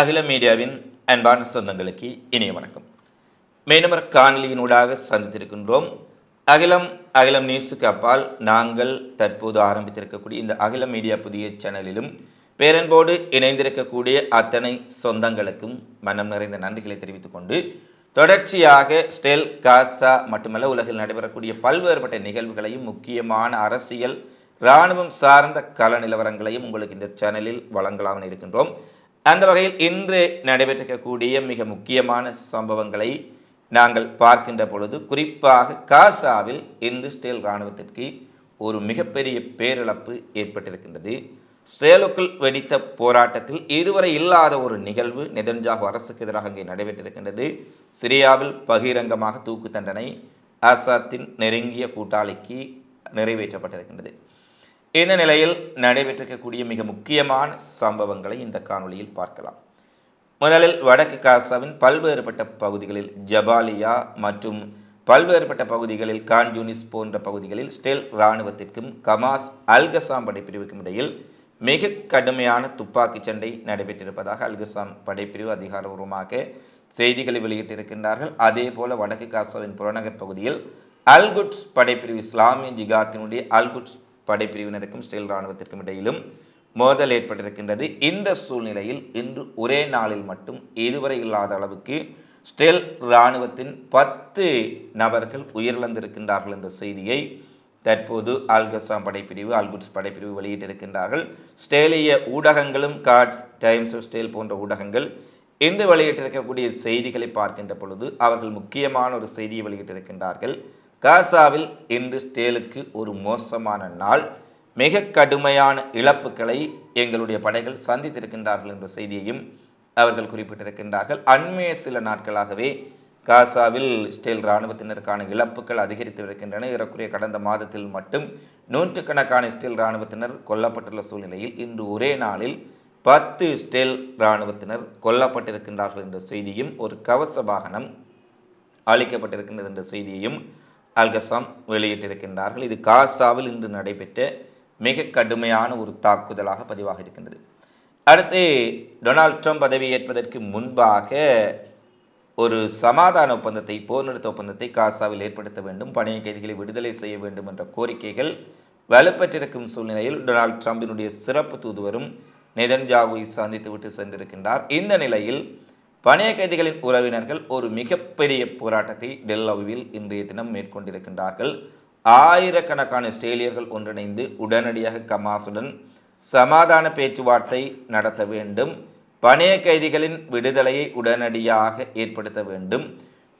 அகில மீடியாவின் அன்பான சொந்தங்களுக்கு இனிய வணக்கம். மேனமர் காணொலியினூடாக சந்தித்திருக்கின்றோம். அகிலம் அகிலம் நியூஸுக்கு அப்பால் நாங்கள் தற்போது ஆரம்பித்திருக்கக்கூடிய இந்த அகிலம் மீடியா புதிய சேனலிலும் பேரன்போடு இணைந்திருக்கக்கூடிய அத்தனை சொந்தங்களுக்கும் மனம் நிறைந்த நன்றிகளை தெரிவித்துக் கொண்டு தொடர்ச்சியாக ஸ்டெல் காசா மட்டுமல்ல உலகில் நடைபெறக்கூடிய பல்வேறுபட்ட நிகழ்வுகளையும் முக்கியமான அரசியல் இராணுவம் சார்ந்த கல நிலவரங்களையும் உங்களுக்கு இந்த சேனலில் வழங்கலாம் இருக்கின்றோம். அந்த வகையில் இன்று நடைபெற்றிருக்கக்கூடிய மிக முக்கியமான சம்பவங்களை நாங்கள் பார்க்கின்ற பொழுது குறிப்பாக காசாவில் இந்து ஸ்டேல் இராணுவத்திற்கு ஒரு மிகப்பெரிய பேரிழப்பு ஏற்பட்டிருக்கின்றது. ஸ்ரேலுக்குள் வெடித்த போராட்டத்தில் இதுவரை இல்லாத ஒரு நிகழ்வு நெதன்ஜாகு அரசுக்கு எதிராக அங்கே நடைபெற்றிருக்கின்றது. சிரியாவில் பகிரங்கமாக தூக்கு தண்டனை ஆசாத்தின் நெருங்கிய கூட்டாளிக்கு நிறைவேற்றப்பட்டிருக்கின்றது. இந்த நிலையில் நடைபெற்றிருக்கக்கூடிய மிக முக்கியமான சம்பவங்களை இந்த காணொளியில் பார்க்கலாம். முதலில் வடக்கு காசாவின் பல்வேறுபட்ட பகுதிகளில் ஜபாலியா மற்றும் பல்வேறுபட்ட பகுதிகளில் கான்ஜூனிஸ் போன்ற பகுதிகளில் ஸ்டெல் இராணுவத்திற்கும் கமாஸ் அல்கசாம் படைப்பிரிவுக்கும் இடையில் மிக கடுமையான துப்பாக்கிச் சண்டை நடைபெற்றிருப்பதாக அல்கசாம் படைப்பிரிவு அதிகாரபூர்வமாக செய்திகளை வெளியிட்டிருக்கின்றார்கள். அதே போல வடக்கு காசாவின் புறநகர் பகுதியில் அல்குட்ஸ் படைப்பிரிவு இஸ்லாமிய ஜிகாத்தினுடைய அல்குட்ஸ் படைப்பிரிவினருக்கும் இஸ்ரேல் இராணுவத்திற்கும் இடையிலும் மோதல் ஏற்பட்டிருக்கின்றது. இந்த சூழ்நிலையில் இன்று ஒரே நாளில் மட்டும் இதுவரை இல்லாத அளவுக்கு ஸ்டெல் இராணுவத்தின் பத்து நபர்கள் உயிரிழந்திருக்கின்றார்கள் என்ற செய்தியை தற்போது அல்கசாம் படைப்பிரிவு அல்குட்ஸ் படைப்பிரிவு வெளியிட்டிருக்கின்றார்கள். ஸ்டேலிய ஊடகங்களும் கார்ட்ஸ் டைம்ஸ் ஆஃப் ஸ்டேல் போன்ற ஊடகங்கள் இன்று வெளியிட்டிருக்கக்கூடிய செய்திகளை பார்க்கின்ற பொழுது அவர்கள் முக்கியமான ஒரு செய்தியை வெளியிட்டிருக்கின்றார்கள். காசாவில் இன்று ஸ்டேலுக்கு ஒரு மோசமான நாள். மிக கடுமையான இழப்புகளை எங்களுடைய படைகள் சந்தித்திருக்கின்றார்கள் என்ற செய்தியையும் அவர்கள் குறிப்பிட்டிருக்கின்றார்கள். அண்மைய சில நாட்களாகவே காசாவில் ஸ்டேல் இராணுவத்தினருக்கான இழப்புகள் அதிகரித்து வருகின்றன. ஏறக்குறைய கடந்த மாதத்தில் மட்டும் நூற்றுக்கணக்கான ஸ்டேல் இராணுவத்தினர் கொல்லப்பட்டுள்ள சூழ்நிலையில் இன்று ஒரே நாளில் பத்து ஸ்டேல் இராணுவத்தினர் கொல்லப்பட்டிருக்கின்றார்கள் என்ற செய்தியும் ஒரு கவச வாகனம் அளிக்கப்பட்டிருக்கின்றது என்ற செய்தியையும் அல்கசாம் வெளியிட்டிருக்கின்றார்கள். இது காசாவில் இன்று நடைபெற்ற மிக கடுமையான ஒரு தாக்குதலாக பதிவாக இருக்கின்றது. அடுத்து டொனால்ட் ட்ரம்ப் பதவியேற்பதற்கு முன்பாக ஒரு சமாதான ஒப்பந்தத்தை போர் நிறுத்த ஒப்பந்தத்தை காசாவில் ஏற்படுத்த வேண்டும் பணைய கைதிகளை விடுதலை செய்ய வேண்டும் என்ற கோரிக்கைகள் வலுப்பெற்றிருக்கும் சூழ்நிலையில் டொனால்ட் ட்ரம்பினுடைய சிறப்பு தூதுவரும் நெதன்ஜாவை சந்தித்து விட்டு சென்றிருக்கின்றார். இந்த நிலையில் பணைய கைதிகளின் உறவினர்கள் ஒரு மிகப்பெரிய போராட்டத்தை டெல்லவில் இன்றைய தினம் மேற்கொண்டிருக்கின்றார்கள். ஆயிரக்கணக்கான ஆஸ்திரேலியர்கள் ஒன்றிணைந்து உடனடியாக கமாசுடன் சமாதான பேச்சுவார்த்தை நடத்த வேண்டும். பணைய கைதிகளின் விடுதலையை உடனடியாக ஏற்படுத்த வேண்டும்.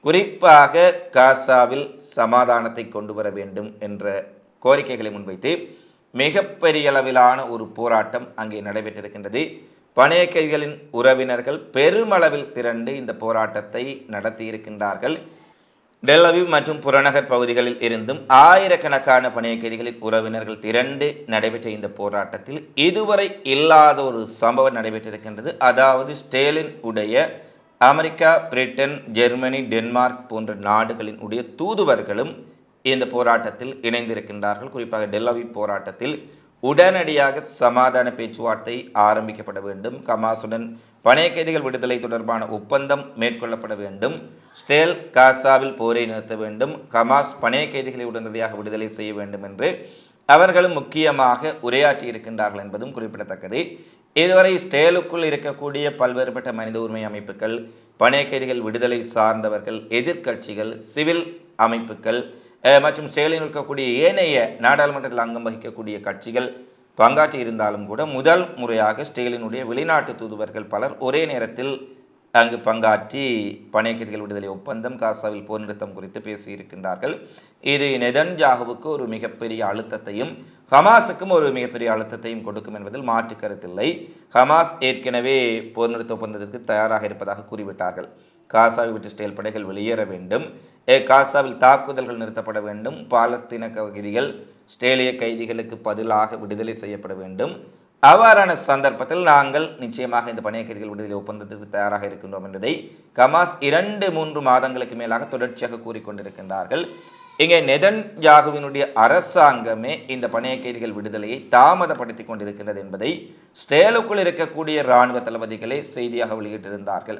குறிப்பாக காசாவில் சமாதானத்தை கொண்டு வர வேண்டும் என்ற கோரிக்கைகளை முன்வைத்து மிகப்பெரிய அளவிலான ஒரு போராட்டம் அங்கே நடைபெற்றிருக்கின்றது. பணைய உறவினர்கள் பெருமளவில் திரண்டு இந்த போராட்டத்தை நடத்தியிருக்கின்றார்கள். டெல்லவிவ் மற்றும் புறநகர் பகுதிகளில் இருந்தும் ஆயிரக்கணக்கான பணைய கைதிகளின் உறவினர்கள் திரண்டு நடைபெற்ற இந்த போராட்டத்தில் இதுவரை இல்லாத ஒரு சம்பவம் நடைபெற்றிருக்கின்றது. அதாவது ஸ்டேலின் உடைய அமெரிக்கா பிரிட்டன் ஜெர்மனி டென்மார்க் போன்ற நாடுகளின் உடைய தூதுவர்களும் இந்த போராட்டத்தில் இணைந்திருக்கின்றார்கள். குறிப்பாக டெல்லவி போராட்டத்தில் உடனடியாக சமாதான பேச்சுவார்த்தை ஆரம்பிக்கப்பட வேண்டும். கமாசுடன் பணைய கைதிகள் விடுதலை தொடர்பான ஒப்பந்தம் மேற்கொள்ளப்பட வேண்டும். ஸ்டேல் காசாவில் போரை நிறுத்த வேண்டும். ஹமாஸ் பணைய கைதிகளை உடனடியாக விடுதலை செய்ய வேண்டும் என்று அவர்களும் முக்கியமாக உரையாற்றி இருக்கின்றார்கள் என்பதும் குறிப்பிடத்தக்கது. இதுவரை ஸ்டேலுக்குள் இருக்கக்கூடிய பல்வேறுபட்ட மனித உரிமை அமைப்புகள் பணைய கைதிகள் விடுதலை சார்ந்தவர்கள் எதிர்க்கட்சிகள் சிவில் அமைப்புகள் மற்றும் ஸ்டேலில் இருக்கக்கூடிய ஏனைய நாடாளுமன்றத்தில் அங்கம் வகிக்கக்கூடிய கட்சிகள் பங்காற்றி இருந்தாலும் கூட முதல் முறையாக ஸ்டெயிலினுடைய வெளிநாட்டு தூதுவர்கள் பலர் ஒரே நேரத்தில் அங்கு பங்காற்றி பணையக்கைதிகள் விடுதலை ஒப்பந்தம் காசாவில் போர் நிறுத்தம் குறித்து பேசியிருக்கின்றார்கள். இது நெதன்ஜாகுவுக்கு ஒரு மிகப்பெரிய அழுத்தத்தையும் ஹமாஸுக்கும் ஒரு மிகப்பெரிய அழுத்தத்தையும் கொடுக்கும் என்பதில் மாற்று கருத்தில்லை. ஹமாஸ் ஏற்கனவே போர் நிறுத்த ஒப்பந்தத்திற்கு தயாராக இருப்பதாக கூறிவிட்டார்கள். காசாவை விட்டு ஸ்டேல் படைகள் வெளியேற வேண்டும். காசாவில் தாக்குதல்கள் நிறுத்தப்பட வேண்டும். பாலஸ்தீன கைதிகள் ஸ்டேலிய கைதிகளுக்கு பதிலாக விடுதலை செய்யப்பட வேண்டும். அவ்வாறான சந்தர்ப்பத்தில் நாங்கள் நிச்சயமாக இந்த பணைய கைதிகள் விடுதலை ஒப்பந்தத்திற்கு தயாராக இருக்கின்றோம் என்பதை கமாஸ் இரண்டு மூன்று மாதங்களுக்கு மேலாக தொடர்ச்சியாக கூறிக்கொண்டிருக்கின்றார்கள். இங்கே நெதன் யாகுவினுடைய அரசாங்கமே இந்த பணைய கைதிகள் விடுதலையை தாமதப்படுத்தி கொண்டிருக்கிறது என்பதை ஸ்டேலுக்குள் இருக்கக்கூடிய இராணுவ தளபதிகளே செய்தியாக வெளியிட்டிருந்தார்கள்.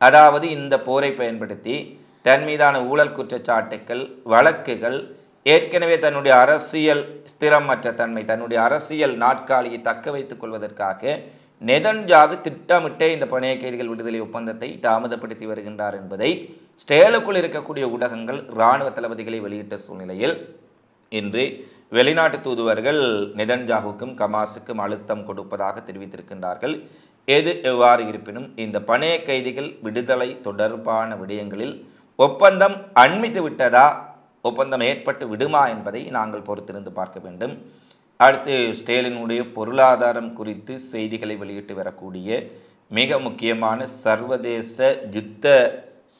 அதாவது இந்த போரை பயன்படுத்தி தன் மீதான ஊழல் குற்றச்சாட்டுக்கள் வழக்குகள் ஏற்கனவே தன்னுடைய அரசியல் ஸ்திரமற்ற தன்மை தன்னுடைய அரசியல் நாட்காலியை தக்க வைத்துக் கொள்வதற்காக நெதன்ஜாகு திட்டமிட்டே இந்த பணைய கைதிகள் விடுதலை ஒப்பந்தத்தை தாமதப்படுத்தி வருகின்றார் என்பதை ஸ்டேலுக்குள் இருக்கக்கூடிய ஊடகங்கள் இராணுவ தளபதிகளை வெளியிட்ட சூழ்நிலையில் இன்று வெளிநாட்டு தூதுவர்கள் நிதன்ஜாகுக்கும் கமாஸுக்கும் அழுத்தம் கொடுப்பதாக தெரிவித்திருக்கின்றார்கள். எது எவ்வாறு இருப்பினும் இந்த பணைய கைதிகள் விடுதலை தொடர்பான விடயங்களில் ஒப்பந்தம் அண்மித்து விட்டதா? ஒப்பந்தம் ஏற்பட்டு விடுமா என்பதை நாங்கள் பொறுத்திருந்து பார்க்க வேண்டும். அடுத்து ஸ்டேலினுடைய பொருளாதாரம் குறித்து செய்திகளை வெளியிட்டு வரக்கூடிய மிக முக்கியமான சர்வதேச யுத்த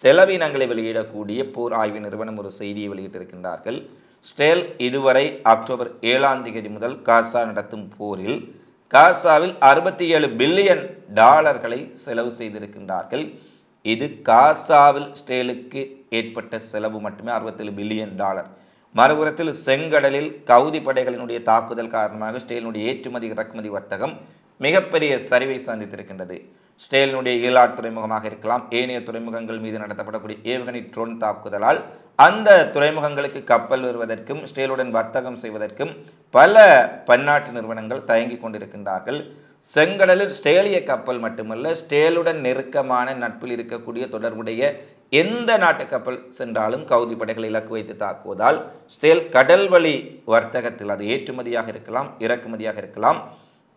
செலவினங்களை வெளியிடக்கூடிய போர் ஆய்வு நிறுவனம் ஒரு செய்தியை வெளியிட்டிருக்கின்றார்கள். ஸ்டேல் இதுவரை அக்டோபர் ஏழாம் தேதி முதல் காசா நடத்தும் போரில் காசாவில் அறுபத்தி ஏழு பில்லியன் டாலர்களை செலவு செய்திருக்கின்றார்கள். இது காசாவில் ஸ்டேலுக்கு ஏற்பட்ட செலவு மட்டுமே அறுபத்தேழு பில்லியன் டாலர். மறுபுறத்தில் செங்கடலில் கவுதி படைகளினுடைய தாக்குதல் காரணமாக ஸ்டேலினுடைய ஏற்றுமதி இறக்குமதி வர்த்தகம் மிகப்பெரிய சரிவை சந்தித்திருக்கின்றது. ஸ்டேலினுடைய ஈலாட் துறைமுகமாக இருக்கலாம். ஏனைய துறைமுகங்கள் மீது நடத்தப்படக்கூடிய ஏவுகணை ட்ரோன் தாக்குதலால் அந்த துறைமுகங்களுக்கு கப்பல் வருவதற்கும் ஸ்டேலுடன் வர்த்தகம் செய்வதற்கும் பல பன்னாட்டு நிறுவனங்கள் தயங்கி கொண்டிருக்கின்றார்கள். செங்கடலில் ஸ்டேலிய கப்பல் மட்டுமல்ல ஸ்டேலுடன் நெருக்கமான நட்பில் இருக்கக்கூடிய தொடர்புடைய எந்த நாட்டு கப்பல் சென்றாலும் கவுதி படைகளை இலக்கு வைத்து தாக்குவதால் ஸ்டேல் கடல் வழி வர்த்தகத்தில் அது ஏற்றுமதியாக இருக்கலாம் இறக்குமதியாக இருக்கலாம்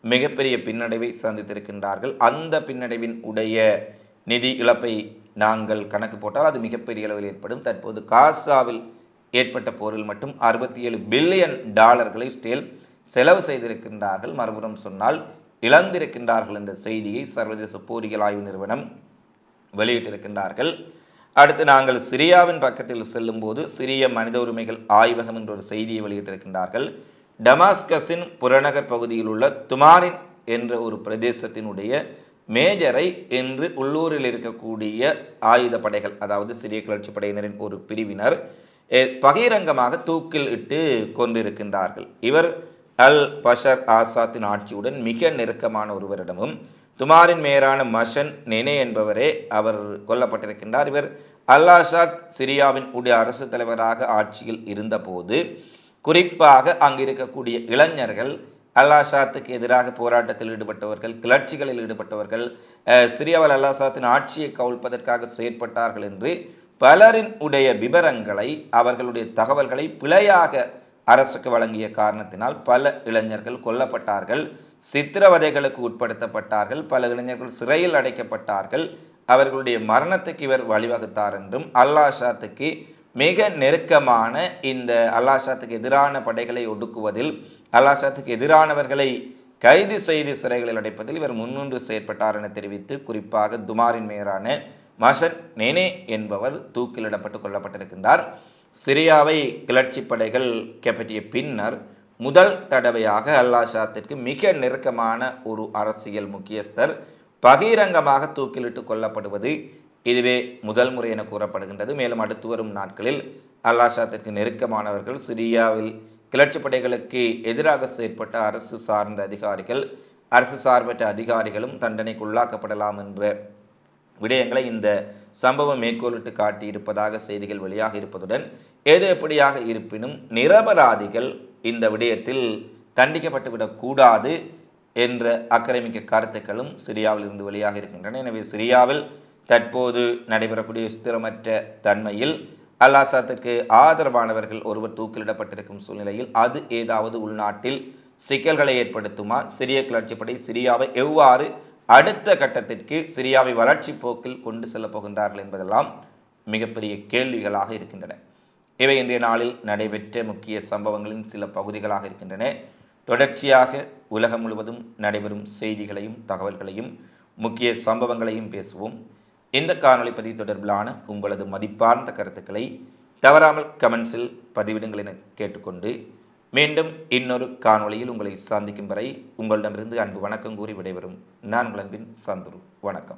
மிகப்பெரிய பின்னடைவை சந்தித்திருக்கின்றார்கள். அந்த பின்னடைவின் உடைய நிதி இழப்பை நாங்கள் கணக்கு போட்டால் அது மிகப்பெரிய அளவில் ஏற்படும். தற்போது காசாவில் ஏற்பட்ட போரில் மட்டும் அறுபத்தி ஏழு பில்லியன் டாலர்களை ஸ்டேல் செலவு செய்திருக்கின்றார்கள். மறுபுறம் சொன்னால் இழந்திருக்கின்றார்கள் என்ற செய்தியை சர்வதேச போரியல் ஆய்வு நிறுவனம் வெளியிட்டிருக்கின்றார்கள். அடுத்து நாங்கள் சிரியாவின் பக்கத்தில் செல்லும்போது சிரிய மனித உரிமைகள் ஆய்வகம் என்ற ஒரு செய்தியை வெளியிட்டிருக்கின்றார்கள். டமாஸ்கஸின் புறநகர் பகுதியில் உள்ள துமாரின் என்ற ஒரு பிரதேசத்தினுடைய மேஜரை என்று உள்ளூரில் இருக்கக்கூடிய ஆயுத படைகள் அதாவது சிறிய கிளர்ச்சி படையினரின் ஒரு பிரிவினர் பகிரங்கமாக தூக்கில் இட்டு கொண்டிருக்கின்றார்கள். இவர் அல் பஷர் ஆசாத்தின் ஆட்சியுடன் மிக நெருக்கமான ஒருவரிடமும் துமாரின் மேயரான மஷன் நெனே என்பவரே அவர் கொல்லப்பட்டிருக்கின்றார். இவர் அல் ஆசாத் சிரியாவின் உடைய அரசு தலைவராக ஆட்சியில் இருந்தபோது குறிப்பாக அங்கு இருக்கக்கூடிய இளைஞர்கள் அல்லாசாத்துக்கு எதிராக போராட்டத்தில் ஈடுபட்டவர்கள் கிளர்ச்சிகளில் ஈடுபட்டவர்கள் சிரியாவில் அல்லாசாத்தின் ஆட்சியை கவிழ்ப்பதற்காக செயற்பட்டார்கள் என்று பலரின் உடைய விவரங்களை அவர்களுடைய தகவல்களை பிழையாக அரசுக்கு வழங்கிய காரணத்தினால் பல இளைஞர்கள் கொல்லப்பட்டார்கள் சித்திரவதைகளுக்கு உட்படுத்தப்பட்டார்கள் பல இளைஞர்கள் சிறையில் அடைக்கப்பட்டார்கள். அவர்களுடைய மரணத்துக்கு இவர் வழிவகுத்தார் என்றும் அல்லாஷாத்துக்கு மிக நெருக்கமான இந்த அல்லாஷாத்துக்கு எதிரான படைகளை ஒடுக்குவதில் அல்லாஷாத்துக்கு எதிரானவர்களை கைது செய்து சிறைகளில் அடைப்பதில் இவர் முன்னின்று செயற்பட்டார் என தெரிவித்து குறிப்பாக துமாரின் மேயரான மஷன் நேனே என்பவர் தூக்கிலிடப்பட்டு கொல்லப்பட்டிருக்கின்றார். சிரியாவை கிளர்ச்சி படைகள் கைப்பற்றிய பின்னர் முதல் தடவையாக அல்லாஷாத்திற்கு மிக நெருக்கமான ஒரு அரசியல் முக்கியஸ்தர் பகிரங்கமாக தூக்கிலிட்டு கொல்லப்படுவது இதுவே முதல் முறை என கூறப்படுகின்றது. மேலும் அடுத்து வரும் நாட்களில் அல்லாஷாத்திற்கு நெருக்கமானவர்கள் சிரியாவில் கிளர்ச்சி படைகளுக்கு எதிராக செயற்பட்ட அரசு சார்ந்த அதிகாரிகள் அரசு சார்பற்ற அதிகாரிகளும் தண்டனைக்கு உள்ளாக்கப்படலாம் என்ற விடயங்களை இந்த சம்பவம் மேற்கோளிட்டு காட்டியிருப்பதாக செய்திகள் வெளியாக இருப்பதுடன் ஏதோ எப்படியாக இருப்பினும் நிரபராதிகள் இந்த விடயத்தில் தண்டிக்கப்பட்டுவிடக்கூடாது என்ற ஆக்கிரமிக்க கருத்துக்களும் சிரியாவில் இருந்து வெளியாக இருக்கின்றன. எனவே சிரியாவில் தற்போது நடைபெறக்கூடிய ஸ்திரமற்ற தன்மையில் அல்லாசாத்துக்கு ஆதரவானவர்கள் ஒருவர் தூக்கிலிடப்பட்டிருக்கும் சூழ்நிலையில் அது ஏதாவது உள்நாட்டில் சிக்கல்களை ஏற்படுத்துமா? சிரிய கிளர்ச்சிப்படை சிரியாவை எவ்வாறு அடுத்த கட்டத்திற்கு சிரியாவை வளர்ச்சி போக்கில் கொண்டு செல்லப் போகின்றார்கள் என்பதெல்லாம் மிகப்பெரிய கேள்விகளாக இருக்கின்றன. இவை இன்றைய நாளில் நடைபெற்ற முக்கிய சம்பவங்களின் சில பகுதிகளாக இருக்கின்றன. தொடர்ச்சியாக உலகம் முழுவதும் நடைபெறும் செய்திகளையும் தகவல்களையும் முக்கிய சம்பவங்களையும் பேசுவோம். இந்த காணொலி பதிவு தொடர்பிலான உங்களது மதிப்பார்ந்த கருத்துக்களை தவறாமல் கமெண்ட்ஸில் பதிவிடுங்கள் என கேட்டுக்கொண்டு மீண்டும் இன்னொரு காணொளியில் உங்களை சந்திக்கும் வரை உங்களிடமிருந்து அன்பு வணக்கம் கூறி விடைபெறும். நான் உங்கள் அன்பின் சந்துரு. வணக்கம்.